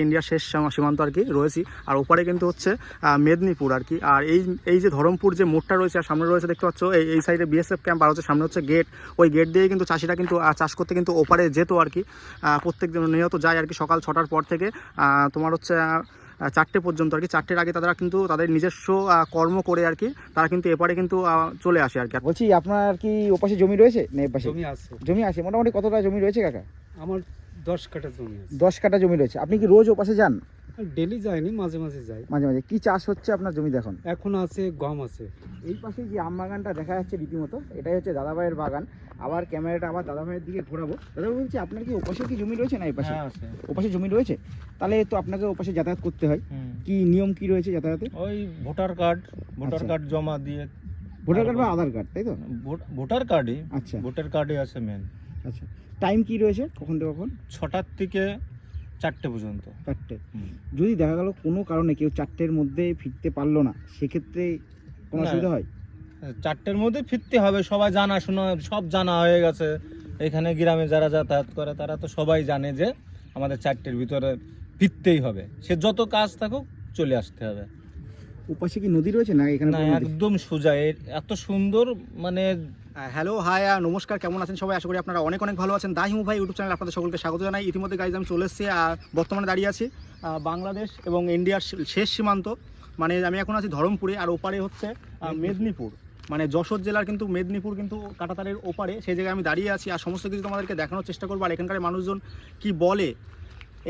ইন্ডিয়ার শেষ সীমা- সীমান্ত আর কি রয়েছি। আর ওপারে কিন্তু হচ্ছে মেদিনীপুর আর কি। আর এই এই যে ধরমপুর যে মোড়টা রয়েছে আর সামনে রয়েছে দেখতে পাচ্ছ এই এই সাইডে বিএসএফ ক্যাম্প আর হচ্ছে সামনে হচ্ছে গেট ওই গেট দিয়ে কিন্তু চাষিরা কিন্তু চাষ করতে কিন্তু ওপারে যেত আর কি। প্রত্যেক দিন নিয়ত যায় আর কি সকাল ছটার পর থেকে। তোমার হচ্ছে চারটে পর্যন্ত আর কি। চারটের আগে তারা কিন্তু তাদের নিজস্ব কর্ম করে আর কি তারা কিন্তু এপারে কিন্তু চলে আসে আর কি। বলছি আপনার কি ওপাশে জমি রয়েছে? না এপাশে জমি আছে। জমি আছে। মোটামুটি কতটা জমি রয়েছে কাকা? আমার দশ কাঠা জমি আছে। দশ কাটা জমি রয়েছে। আপনি কি রোজ ওপাশে যান? ডেলি যায়নি মাঝে মাঝে যাই। মাঝে মাঝে। কি চাষ হচ্ছে আপনার জমি দেখুন এখন আছে গম আছে। এই পাশে যে আম বাগানটা দেখা যাচ্ছে রীতিমতো এটাই হচ্ছে দাদাভাইয়ের বাগান। আবার ক্যামেরাটা আবার দাদাভাইয়ের দিকে ঘোরাবো। দাদা বলছি আপনার কি ওপাশে কি জমি রয়েছে না এই পাশে? ওপাশে জমি রয়েছে? তাহলে তো আপনাকে ওপাশে যাতায়াত করতে হয়। কি নিয়ম কি রয়েছে যাতায়াতে? ওই ভোটার কার্ড ভোটার আচ্ছা। কার্ড জমা দিয়ে ভোটার কার্ড বা আধার কার্ড তাই তো? ভোটার কার্ডই। আচ্ছা। ভোটার কার্ডই আছে মেন আচ্ছা। টাইম কি রয়েছে? কখন থেকে কখন? ছটার থেকে চারটে পর্যন্ত। চারটে। যদি দেখা গেল কোনো কারণে কেউ চারটের মধ্যে ফিরতে পারল না সেক্ষেত্রে কোনো অসুবিধা হয়? চারটের মধ্যে ফিরতে হবে সবাই জানা শোনা সব জানা হয়ে গেছে। এখানে গ্রামে যারা যাতায়াত করে তারা তো সবাই জানে যে আমাদের চারটের ভিতরে ফিরতেই হবে। সে যত কাজ থাকুক চলে আসতে হবে। ওপাশে কি নদী রয়েছে না এখানে না একদম সোজা। এত সুন্দর মানে হ্যালো হাই নমস্কার কেমন আছেন সবাই? আশা করি আপনারা অনেক অনেক ভালো আছেন। দাহিমু ভাই ইউটিউব চ্যানেল আপনাদের সকলকে স্বাগত জানাই। ইতিমধ্যে গাইজ আমি চলে এসেছি আর বর্তমানে দাঁড়িয়ে আছি বাংলাদেশ এবং ইন্ডিয়ার শেষ সীমান্ত। মানে আমি এখন আছি ধরমপুরে আর ওপারে হচ্ছে মেদিনীপুর। মানে যশোর জেলার কিন্তু মেদিনীপুর কিন্তু কাটাতারের ওপারে সেই জায়গায় আমি দাঁড়িয়ে আছি। আর সমস্ত কিছু তোমাদেরকে দেখানোর চেষ্টা করব। আর এখানকার মানুষজন কি বলে?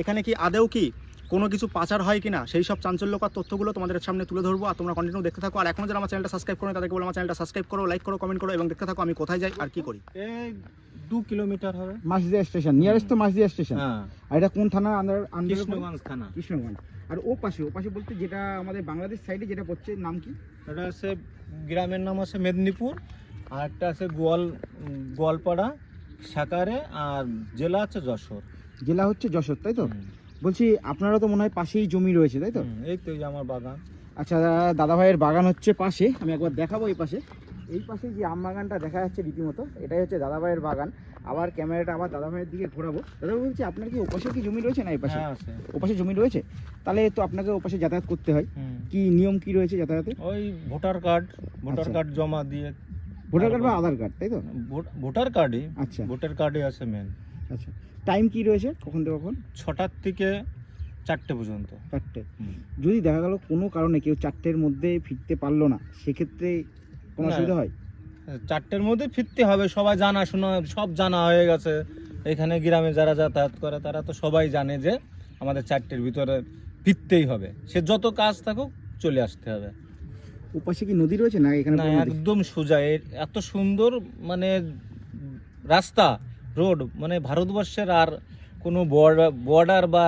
এখানে কি আদেও কি? কোনো কিছু পাচার হয় কিনা সেই সব চাঞ্চল্যকর তথ্যগুলো তোমাদের সামনে তুলে ধরবো আর তোমরা কন্টিনিউ দেখতে থাকো। আর এখনও যারা আমার চ্যানেলটা সাবস্ক্রাইব করো তাদেরকে বলো আমার চ্যানেলটা সাবস্ক্রাইব করো লাইক করো কমেন্ট করো এবং দেখতে থাকো আমি কোথায় যাই আর কি করি। এই দু কিলোমিটার হবে। মাসদিয়া স্টেশন নিয়ারেস্ট তো মাসদিয়া স্টেশন। হ্যাঁ। আর এটা কোন থানা? আন্ডার আন্ডার কৃষ্ণগঞ্জ থানা। কৃষ্ণগঞ্জ। আর ও পাশে ও পাশে বলতে যেটা আমাদের বাংলাদেশ সাইডে যেটা পড়ছে নাম কি? এটা আছে গ্রামের নাম আছে মেদিনীপুর আর একটা আছে গোয়াল গোয়ালপাড়া সাকারে আর জেলা আছে যশোর। জেলা হচ্ছে যশোর তাই তো? বলছি আপনারা তো মনে হয় পাশেই জমি রয়েছে তাই তো? এই তো আমার বাগান। আচ্ছা দাদা ভাইয়ের বাগান হচ্ছে পাশে আমি একবার দেখাবো এই পাশে। এই পাশে যে আম বাগানটা দেখা যাচ্ছে রীতিমতো এটাই হচ্ছে দাদা ভাইয়ের বাগান। আবার ক্যামেরাটা আবার দাদা ভাইয়ের দিকে ঘোরাবো। দাদা ভাই বলছি আপনার কি ওপাশে কি জমি রয়েছে না এই পাশে? হ্যাঁ আছে। ওপাশে জমি রয়েছে? তাহলে তো আপনাকে ওপাশে যাতায়াত করতে হয়। কি নিয়ম কি রয়েছে যাতায়াতে? ওই ভোটার কার্ড ভোটার আচ্ছা। কার্ড জমা দিয়ে ভোটার কার্ড বা আধার কার্ড তাই তো? ভোটার কার্ডে আচ্ছা। ভোটার কার্ডে আছে মেন আচ্ছা। টাইম কি রয়েছে? কখন থেকে কখন? ছটার থেকে চারটে পর্যন্ত। চারটে। যদি দেখা গেল কোনো কারণে কেউ চারটের মধ্যে ফিরতে পারল না সেক্ষেত্রে কোনো অসুবিধা হয়? চারটের মধ্যে ফিরতে হবে সবাই জানা শোনা সব জানা হয়ে গেছে। এখানে গ্রামে যারা যাতায়াত করে তারা তো সবাই জানে যে আমাদের চারটের ভিতরে ফিরতেই হবে। সে যত কাজ থাকুক চলে আসতে হবে। ওপাশে কি নদী রয়েছে না এখানে? একদম সোজা। এত সুন্দর মানে রাস্তা। রোড মানে ভারতবর্ষের আর কোনো বর্ডার বা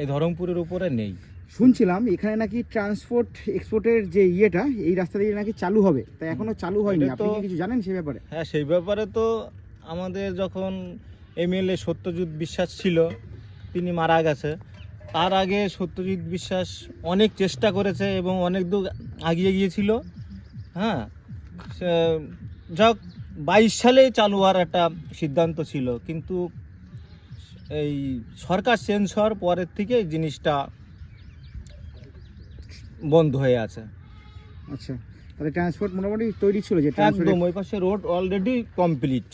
এই ধরমপুরের উপরে নেই। শুনছিলাম এখানে নাকি ট্রান্সপোর্ট এক্সপোর্টের যে ইয়েটা এই রাস্তা দিয়ে নাকি চালু হবে। তাই এখনও চালু হয়নি। আপনি কি কিছু জানেন সে ব্যাপারে? হ্যাঁ সেই ব্যাপারে তো আমাদের যখন এমএলএ সত্যজিৎ বিশ্বাস ছিল তিনি মারা গেছে। তার আগে সত্যজিৎ বিশ্বাস অনেক চেষ্টা করেছে এবং অনেক দূর এগিয়ে গিয়েছিল। হ্যাঁ যাক বাইশ সালে চালু হওয়ার একটা সিদ্ধান্ত ছিল কিন্তু এই সরকার চেঞ্জ হওয়ার পরের থেকে জিনিসটা বন্ধ হয়ে আছে। আচ্ছা তাহলে ট্রান্সপোর্ট মোটামুটি তৈরি ছিল যে একদম ওই পাশে রোড অলরেডি কমপ্লিট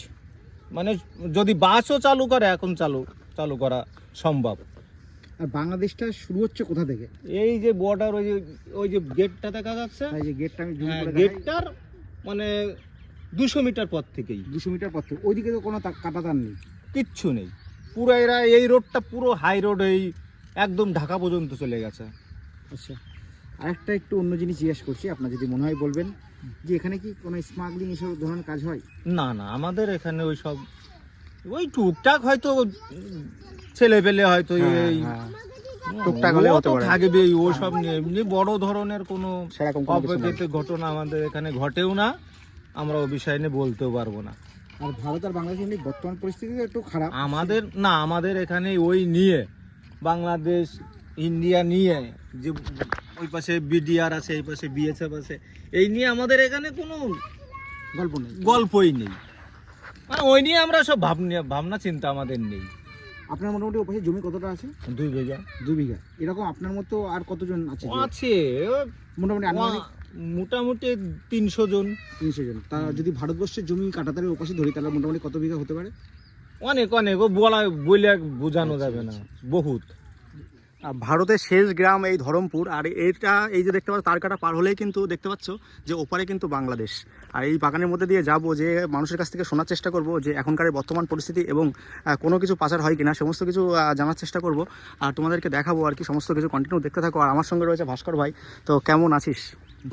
মানে যদি বাসও চালু করে এখন চালু চালু করা সম্ভব। আর বাংলাদেশটা শুরু হচ্ছে কোথা থেকে? এই যে বর্ডার ওই যে ওই যে গেটটা দেখা যাচ্ছে। তাই যে গেটটা আমি জুম হ্যাঁ, গেটটার মানে দুশো মিটার পর থেকেই। দুশো মিটার পর থেকে। ওইদিকে তো কোনো কাটা তার নেই। কিচ্ছু নেই। পুরো এরা এই রোডটা পুরো হাই রোড এই একদম ঢাকা পর্যন্ত চলে গেছে। আচ্ছা। আরেকটা একটু অন্য জিনিস জিজ্ঞেস করছি আপনার যদি মনে হয় বলবেন যে এখানে কি কোনো স্মাগলিং এসব ধরনের কাজ হয়? না না আমাদের এখানে ওই সব ওই টুকটাক হয়তো ছেলে পেলে হয়তো এই টুকটাক হলে হতে পারে। থাকবেই ও সব নিয়ে। এমনি বড় ধরনের কোনো সেরকম ঘটনা আমাদের এখানে ঘটেও না। আমরা ও বিষয় নিয়ে বলতেও পারব না। আর ভারত আর বাংলাদেশ এমনি বর্তমান পরিস্থিতি একটু খারাপ। আমাদের না আমাদের এখানে ওই নিয়ে বাংলাদেশ ইন্ডিয়া নিয়ে যে ওই পাশে বিডিআর আছে এই পাশে বিএসএফ আছে এই নিয়ে আমাদের এখানে কোনো গল্প নেই। গল্পই নেই। মানে ওই নিয়ে আমরা সব ভাবনা ভাবনা চিন্তা আমাদের নেই। আপনার মোটামুটি ওপাশে জমি কতটা আছে? দুই বিঘা। দুই বিঘা। এরকম আপনার মতো আর কতজন আছে? আছে মোটামুটি আনুমানিক? মোটামুটি তিনশো জন। তিনশো জন। তা যদি ভারতবর্ষের জমি কাটাতারের ওপাশে ধরি তাহলে মোটামুটি কত বিঘা হতে পারে? অনেক অনেক। ও বলা বলে বোঝানো যাবে না। বহুত। ভারতের শেষ গ্রাম এই ধরমপুর আর এটা এই যে দেখতে পাচ্ছ তার কাটা পার হলেই কিন্তু দেখতে পাচ্ছ যে ওপারে কিন্তু বাংলাদেশ। আর এই বাগানের মধ্যে দিয়ে যাব যে মানুষের কাছ থেকে শোনার চেষ্টা করব যে এখনকার বর্তমান পরিস্থিতি এবং কোনো কিছু পাচার হয় কিনা সমস্ত কিছু জানার চেষ্টা করব। আর তোমাদেরকে দেখাবো আর কি সমস্ত কিছু কন্টিনিউ দেখতে থাকো। আর আমার সঙ্গে রয়েছে ভাস্কর ভাই। তো কেমন আছিস?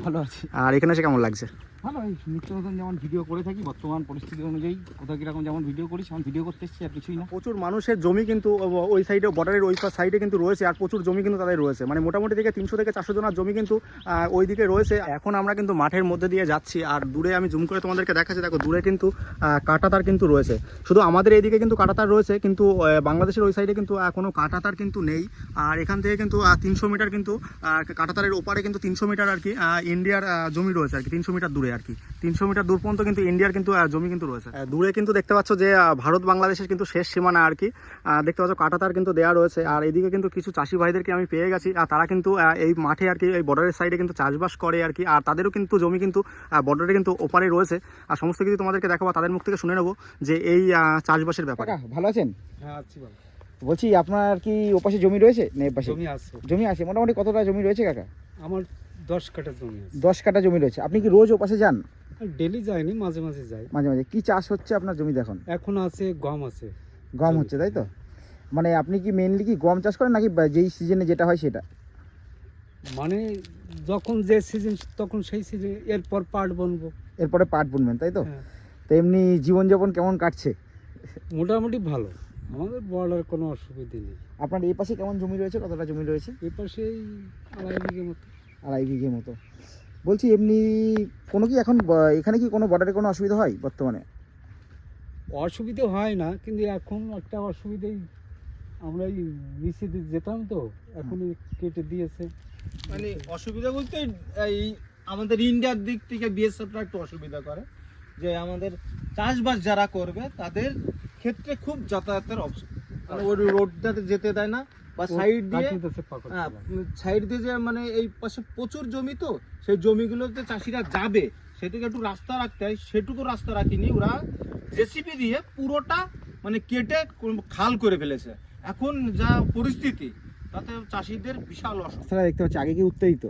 ভালো আছে। আর এখানে এসে কেমন লাগছে? ভালো এই নিত্য নতুন যেমন ভিডিও করে থাকি বর্তমান পরিস্থিতি অনুযায়ী কোথাও কীরকম যেমন ভিডিও করি সেমন ভিডিও করতে এসছি আর কিছুই না। প্রচুর মানুষের জমি কিন্তু ওই সাইডে বর্ডারের ওই সাইডে কিন্তু রয়েছে আর প্রচুর জমি কিন্তু তাদের রয়েছে। মানে মোটামুটি থেকে তিনশো থেকে চারশো জনের জমি কিন্তু ওই দিকে রয়েছে। এখন আমরা কিন্তু মাঠের মধ্যে দিয়ে যাচ্ছি আর দূরে আমি জুম করে তোমাদেরকে দেখাচ্ছি দেখো দূরে কিন্তু কাঁটাতার কিন্তু রয়েছে। শুধু আমাদের এইদিকে কিন্তু কাঁটাতার রয়েছে কিন্তু বাংলাদেশের ওই সাইডে কিন্তু কোনো কাঁটাতার কিন্তু নেই। আর এখান থেকে কিন্তু তিনশো মিটার কিন্তু কাঁটাতারের ওপারে কিন্তু তিনশো মিটার আর কি ইন্ডিয়ার জমি রয়েছে আর কি তিনশো মিটার দূরে আর কি। তিনশো মিটার দূর পর্যন্ত কিন্তু ইন্ডিয়ার কিন্তু জমি কিন্তু রয়েছে। দূরে কিন্তু দেখতে পাচ্ছ যে ভারত বাংলাদেশের কিন্তু শেষ সীমানা আর কি। দেখতে পাচ্ছ কাঁটাতার কিন্তু দেওয়া রয়েছে। আর এদিকে কিন্তু কিছু চাষি ভাইদেরকে আমি পেয়ে গেছি। আর তারা কিন্তু এই মাঠে আর কি এই বর্ডারের সাইডে কিন্তু চাষবাস করে আর কি। আর তাদেরও কিন্তু জমি কিন্তু বর্ডারে কিন্তু ওপারে রয়েছে। আর সমস্ত কিছু তোমাদেরকে দেখাবো তাদের মুখ থেকে শুনে নেব যে এই চাষবাসের ব্যাপারে। ভালো আছেন? হ্যাঁ আছি ভালো। বলছি আপনার কি ওপাশে জমি রয়েছে? না এপাশে জমি আছে। জমি আছে। মোটামুটি কতটা জমি রয়েছে কাকা? আমার দশ কাঠা জমি আছে। দশ কাটা জমি রয়েছে। আপনি কি রোজ ওপাশে যান? ডেলি যায়নি মাঝে মাঝে যাই। মাঝে মাঝে। কি চাষ হচ্ছে আপনার জমি দেখুন এখন আছে গম আছে। গম হচ্ছে তাই তো? মানে আপনি কি মেনলি কি গম চাষ করেন নাকি যেই সিজনে যেটা হয় সেটা? মানে যখন যে সিজন তখন সেই সিজন এরপর পাট বুনবো। এরপরে পাট বুনবেন তাই তো? হ্যাঁ। তো এমনি জীবনযাপন কেমন কাটছে? মোটামুটি ভালো। আমাদের বলার কোনো অসুবিধে নেই। আপনার এই পাশে কেমন জমি রয়েছে? কতটা জমি রয়েছে? এ পাশেই আড়াই বিঘে মতো। আড়াই বিঘে মতো। বলছি এমনি কোনো কি এখন এখানে কি কোনো বর্ডারে কোনো অসুবিধা হয় বর্তমানে? অসুবিধে হয় না কিন্তু এখন একটা অসুবিধেই আমরা এই নিচে যেতাম তো এখন কেটে দিয়েছে। মানে অসুবিধা বলতে এই আমাদের ইন্ডিয়ার দিক থেকে বিএসএফরা একটু অসুবিধা করে যে আমাদের চাষবাস যারা করবে তাদের ক্ষেত্রে খুব যাতায়াতের অপশন মানে ওই রোডটাতে যেতে দেয় না বা সাইড দিয়ে পাকড় হ্যাঁ। সাইড দিয়ে যে মানে এই পাশে প্রচুর জমি তো সেই জমিগুলোতে চাষিরা যাবে। সেটুকু একটু রাস্তা রাখতে হয় সেটুকু রাস্তা রাখিনি ওরা জেসিপি দিয়ে পুরোটা মানে কেটে খাল করে ফেলেছে। এখন যা পরিস্থিতি তাতে চাষিদের বিশাল অসুবিধা দেখতে পাচ্ছি আগে কি উত্তেজিত?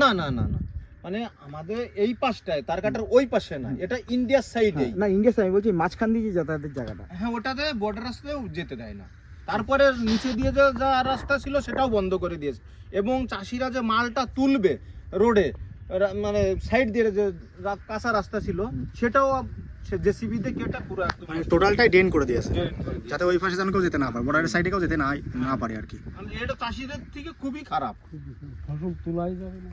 না না না না। মানে আমাদের এই পাশটায় তার কাটার ওই পাশে না এটা ইন্ডিয়ার সাইডেই না ইন্ডিয়া আমি বলছি মাঝখান দিয়ে যাতায়াতের জায়গাটা। হ্যাঁ ওটাতে বর্ডার রাস্তাতেও যেতে দেয় না। তারপরে নিচে দিয়ে যে যা রাস্তা ছিল সেটাও বন্ধ করে দিয়েছে। এবং চাষিরা যে মালটা তুলবে রোডে মানে সাইড দিয়ে যে কাঁচা রাস্তা ছিল সেটাও সে জেসিবিতে কেটে পুরো একদম মানে টোটালটাই ড্রেন করে দিয়েছে। drain করে দিয়েছে। যাতে ওই পাশে যেন কেউ যেতে না পারে বর্ডারের সাইডে কেউ যেতে না না পারে আর কি। মানে এটা চাষিদের থেকে খুবই খারাপ। ফসল তোলাই যাবে না।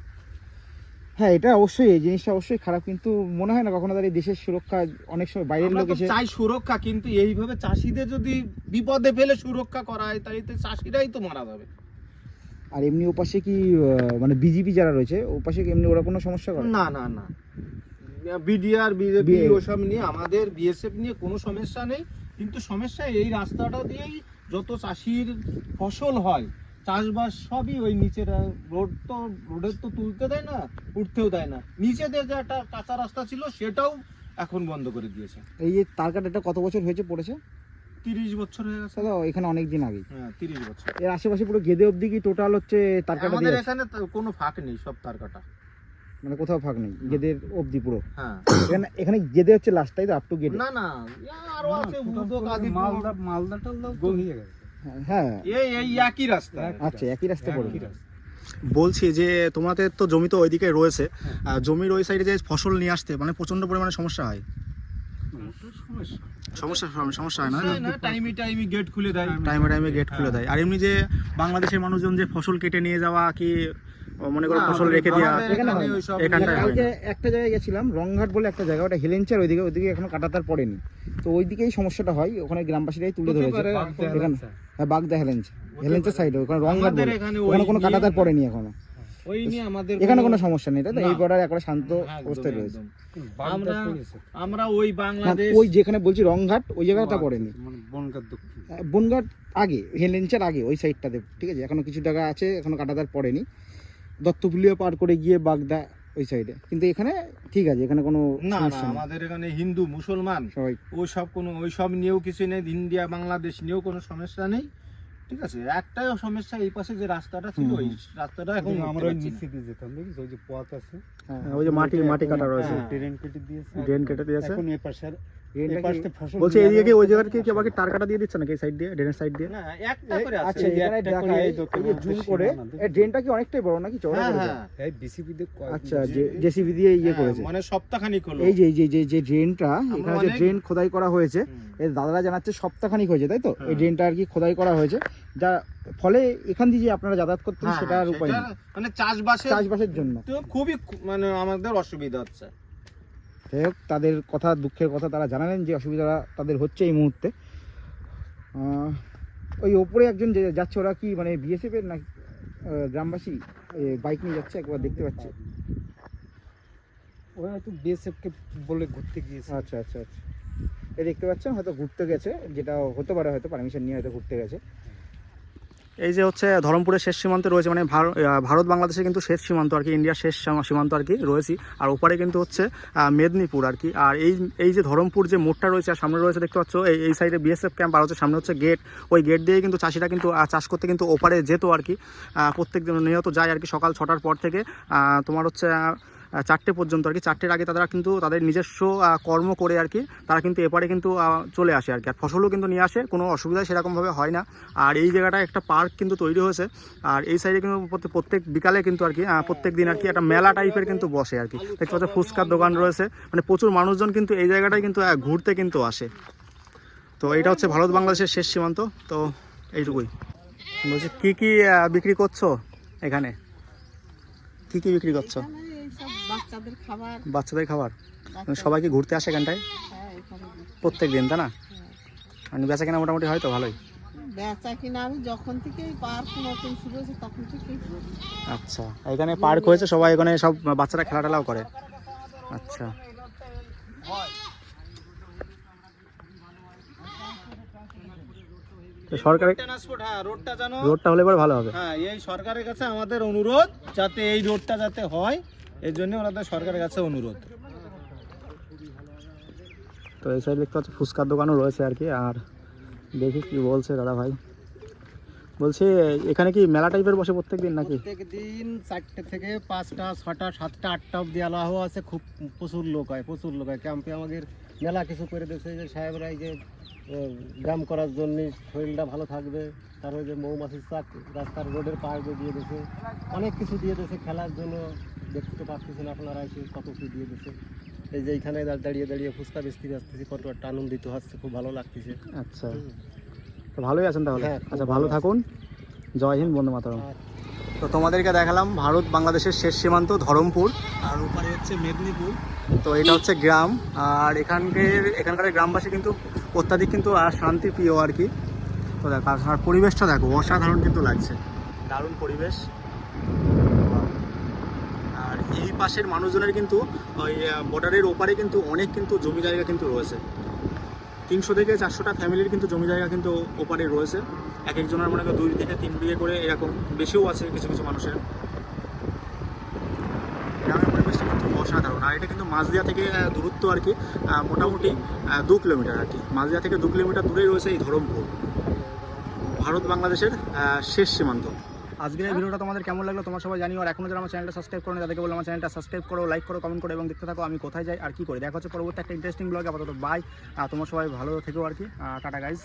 হ্যাঁ এটা অবশ্যই এই জিনিসটা অবশ্যই খারাপ কিন্তু মনে হয় না কখনো তার দেশের সুরক্ষা অনেক সময় বাইরের লোক এসে চাই সুরক্ষা কিন্তু এইভাবে চাষিদের যদি বিপদে ফেলে সুরক্ষা করা হয় তাহলে তো চাষিরাই তো মারা যাবে। আর এমনি ওপাশে কি মানে বিজেপি যারা রয়েছে ওপাশে কি এমনি ওরা কোনো সমস্যা করে? না না না। বিডিআর বিজেপি ওসব নিয়ে আমাদের বিএসএফ নিয়ে কোনো সমস্যা নেই কিন্তু সমস্যা এই রাস্তাটা দিয়েই যত চাষির ফসল হয় চাষবাস সবই ওই নিচের রোড তো রোডের তো তুলতে দেয় না উঠতেও দেয় না। নিচে দিয়ে যে একটা কাঁচা রাস্তা ছিল সেটাও এখন বন্ধ করে দিয়েছে। এই যে তার কাটাটা কত বছর হয়েছে পড়েছে? তিরিশ বছর হয়ে গেছে। এখানে অনেক দিন আগে হ্যাঁ তিরিশ বছর। এর আশেপাশে পুরো গেদে অবধি কি টোটাল হচ্ছে তার কাটা আমাদের এখানে কোনো ফাঁক নেই সব তার কাটা। মানে কোথাও ফাঁক নেই গেদের অবধি পুরো। হ্যাঁ। এখানে এখানে গেদে হচ্ছে লাস্ট তাই তো আপ টু গেদে? না না আরও আছে মালদা মালদা টালদাও তো গেছে। হ্যাঁ। এই এই একই রাস্তা। আচ্ছা একই রাস্তা পড়ে বলছি যে তোমাদের তো জমি তো ওইদিকে রয়েছে। আর জমির ওই সাইডে যে ফসল নিয়ে আসতে মানে প্রচণ্ড পরিমাণে সমস্যা হয়। সমস্যা। সমস্যা হয় না? না টাইমে টাইমে গেট খুলে দেয়। টাইমে টাইমে গেট খুলে দেয়। আর এমনি যে বাংলাদেশের মানুষজন যে ফসল কেটে নিয়ে যাওয়া কি মনে করো ফসল রেখে দেওয়া হয় এখানটায় ইয়ে কালকে একটা জায়গায় গেছিলাম রংঘাট বলে একটা জায়গা ওটা হেলেঞ্চার ওইদিকে ওইদিকে এখনও কাটাতার পড়েনি। তো ওইদিকেই সমস্যাটা হয় ওখানে গ্রামবাসীরাই তুলে ধরেছে। এখানে হ্যাঁ বাগদা হেলেঞ্চা হেলেঞ্চার সাইডে ওখানে রংঘাট বলে। ওখানে কোনো কাটাতার ইয়ে- পড়েনি এখনও। আমাদের এখানে কোনো সমস্যা নেই তাই না। এই বর্ডার একবার শান্ত হ্যাঁ, অবস্থায় রয়েছে। আমরা- আমরা ওই বাংলাদেশ ওই যেখানে বলছি রংঘাট ওই জায়গাটা পড়েনি। আচ্ছা, মানে বনঘাট আগে হেলেঞ্চার আগে ওই সাইডটাতে ঠিক আছে এখনও কিছু জায়গা আছে এখনও কাটাতার পড়েনি। দত্তপুলিয়া পার করে গিয়ে বাগদা ওই সাইডে কিন্তু এখানে ঠিক আছে এখানে কোনো না না আমাদের এখানে হিন্দু মুসলমান সবাই। ওই সব কোনো ওই সব নিয়েও কিছু নেই ইন্ডিয়া বাংলাদেশ নিয়েও কোনো সমস্যা নেই ঠিক আছে? একটাই সমস্যা এই পাশে যে রাস্তাটা ছিল ওই রাস্তাটা এখন আমরা ওই দিয়ে যেতাম দেখিস ওই যে পথ আছে। হ্যাঁ, ওই যে মাটি মাটি কাটা রয়েছে। হ্যাঁ। ড্রেন কেটে দিয়েছে। ড্রেন কেটে দিয়েছে। এখন এ পাশে বলছে এদিকে ওই কি আবার কি কাটা দিয়ে দিচ্ছে নাকি এই সাইড দিয়ে ড্রেনের সাইড দিয়ে? না একটা করে আছে আচ্ছা এখানে এই জুম করে এই ড্রেনটা কি অনেকটাই বড় নাকি চওড়া হ্যাঁ হ্যাঁ এই বিসিপি কয়েক আচ্ছা জেসিবি দিয়ে ইয়ে হ্যাঁ, করেছে। মানে সপ্তাহখানিক হলো। এই যে যে যে যে ড্রেনটা এখানে যে ড্রেন খোদাই করা হয়েছে। এই দাদারা জানাচ্ছে সপ্তাহখানিক হয়েছে তাই তো? এই হ্যাঁ। ড্রেনটা আর কি খোদাই করা হয়েছে। যা ফলে এখান দিয়ে যে আপনারা যাতায়াত করতেন সেটা আর উপায় নেই। মানে চাষবাসে চাষবাসের জন্য। খুবই মানে আমাদের অসুবিধা হচ্ছে। যাই হোক তাদের কথা দুঃখের কথা তারা জানালেন যে অসুবিধা তাদের হচ্ছে এই মুহূর্তে। ওই ওপরে একজন যে যাচ্ছে ওরা কি মানে বিএসএফ এর না গ্রামবাসী? বাইক নিয়ে যাচ্ছে একবার দেখতে পাচ্ছি। ওরা হয়তো বিএসএফ কে বলে ঘুরতে গিয়েছে। আচ্ছা আচ্ছা আচ্ছা। এই দেখতে পাচ্ছেন হয়তো ঘুরতে গেছে যেটা হতে পারে হয়তো পারমিশন নিয়ে হয়তো ঘুরতে গেছে। এই যে হচ্ছে ধরমপুরের শেষ সীমান্তে রয়েছে মানে ভার- ভারত বাংলাদেশের কিন্তু শেষ সীমান্ত আর কি, ইন্ডিয়ার শেষ সীমান্ত আর কি রয়েছে। আর ওপারে কিন্তু হচ্ছে মেদিনীপুর আর কি। আর এই এই যে ধরমপুর যে মোড়টা রয়েছে, আর সামনে রয়েছে দেখতে পাচ্ছ, এই এই সাইডে বিএসএফ ক্যাম্প আর হচ্ছে সামনে হচ্ছে গেট ওই গেট দিয়ে কিন্তু চাষিরা কিন্তু চাষ করতে কিন্তু ওপারে যেত আর কি। প্রত্যেক দিন নিয়ত যায় আর কি সকাল ছটার পর থেকে। তোমার হচ্ছে চারটে পর্যন্ত আর কি। চারটের আগে তারা কিন্তু তাদের নিজস্ব কর্ম করে আর কি, তারা কিন্তু এপারে কিন্তু চলে আসে আর কি। আর ফসলও কিন্তু নিয়ে আসে, কোনো অসুবিধা সেরকমভাবে হয় না। আর এই জায়গাটায় একটা পার্ক কিন্তু তৈরি হয়েছে। আর এই সাইডে কিন্তু প্রত্যেক- বিকালে কিন্তু আর কি প্রত্যেক দিন আর কি একটা মেলা টাইপের কিন্তু বসে আর কি। দেখতে পাচ্ছ ফুচকার দোকান রয়েছে। মানে প্রচুর মানুষজন কিন্তু এই জায়গাটায় কিন্তু ঘুরতে কিন্তু আসে। তো এটা হচ্ছে ভারত বাংলাদেশের শেষ সীমান্ত। তো এইটুকুই। বলছি, কী কী বিক্রি করছ এখানে? কী কী বিক্রি করছ? বাচ্চাদের খাবার। বাচ্চাদের খাবার? বাচ্চাদের- সবাই কি ঘুরতে আসে এখানটায়? হ্যাঁ, এখানে প্রত্যেক দিন তাই না। মানে বেচা কেনা মোটামুটি হয় তো? ভালোই। বেচা কিনা আমি যখন থেকে এই পার্ক নতুন শুরু হয়েছে তখন থেকেই আচ্ছা এখানে পার্ক হয়েছে? সবাই এখানে সব বাচ্চারা খেলা টেলাও করে? আচ্ছা। সরকারের হ্যাঁ রোডটা জানো? রোডটা হলে এবার ভালো হবে। হ্যাঁ এই সরকারের কাছে আমাদের অনুরোধ যাতে এই রোডটা যাতে হয়। এর জন্য ওনাদের সরকারের কাছে অনুরোধ। তো এই সাইড দেখতে পাচ্ছি ফুচকার দোকানও রয়েছে আর কি আর দেখি কি বলছে দাদা ভাই। বলছি এখানে কি মেলা টাইপের বসে প্রত্যেক দিন নাকি? দিন চারটে থেকে পাঁচটা ছটা সাতটা আটটা অব্দি আলাহা আছে। খুব প্রচুর লোক হয় প্রচুর লোক হয়। ক্যাম্পে আমাদের মেলা কিছু করে দিয়েছে যে সাহেবরা এই যে ব্যায়াম করার জন্য শরীরটা ভালো থাকবে। তারপরে যে মৌমাছির চাক রাস্তার রোডের দিয়ে দিয়ে দিয়েছে। অনেক কিছু দিয়ে দিয়েছে খেলার জন্য। দেখতে পাচ্ছেন আপনারা এসে কত কি দিয়ে দিয়েছে। এই যে এইখানে দা- দাঁড়িয়ে দাঁড়িয়ে ফুচকা বেচতে আসতেছি কত একটা আনন্দিত হচ্ছে খুব ভালো লাগতেছে। আচ্ছা। তো ভালোই আছেন তাহলে? হ্যাঁ, আচ্ছা ভালো থাকুন। জয় হিন্দ বন্ধু মাতরম। তো তোমাদেরকে দেখালাম ভারত বাংলাদেশের শেষ সীমান্ত ধরমপুর। আর ওপারে হচ্ছে মেদিনীপুর। তো এটা হচ্ছে গ্রাম। আর এখানকার এখানকার গ্রামবাসী কিন্তু অত্যাধিক কিন্তু আহ, শান্তিপ্রিয় আর কি। তো দেখো আর- আর পরিবেশটা দেখো অসাধারণ কিন্তু লাগছে। দারুণ পরিবেশ। আর পাশের মানুষজনের কিন্তু, ওই বর্ডারের ওপারে কিন্তু অনেক কিন্তু জমি জায়গা কিন্তু রয়েছে। তিনশো থেকে চারশোটা ফ্যামিলির কিন্তু জমি জায়গা কিন্তু ওপারে রয়েছে। এক একজনের মনে দুই থেকে তিন বিঘে করে এরকম বেশিও আছে কিছু কিছু মানুষের। গ্রামের পরিবেশটা কিন্তু অসাধারণ। আর এটা কিন্তু মাঝদিয়া থেকে দূরত্ব আর কি মোটামুটি দু কিলোমিটার আর কি। মাঝদিয়া থেকে দু কিলোমিটার দূরেই রয়েছে এই ধরমপুর। ভারত বাংলাদেশের শেষ সীমান্ত। আজকের এই ভিডিওটা তোমাদের কেমন লাগল তোমার সবাই জানিও। আর এখনও যারা আমার চ্যানেলটা সাবস্ক্রাইব করো না তাদেরকে বলো আমার চ্যানেলটা সাবস্ক্রাইব করো লাইক করো কমেন্ট করো এবং দেখতে থাকো আমি কোথায় যাই আর কি করি। দেখা হচ্ছে পরবর্তী একটা ইন্টারেস্টিং ব্লগে আপাতত বাই তোমার সবাই ভালো থেকো আর কি। Tata guys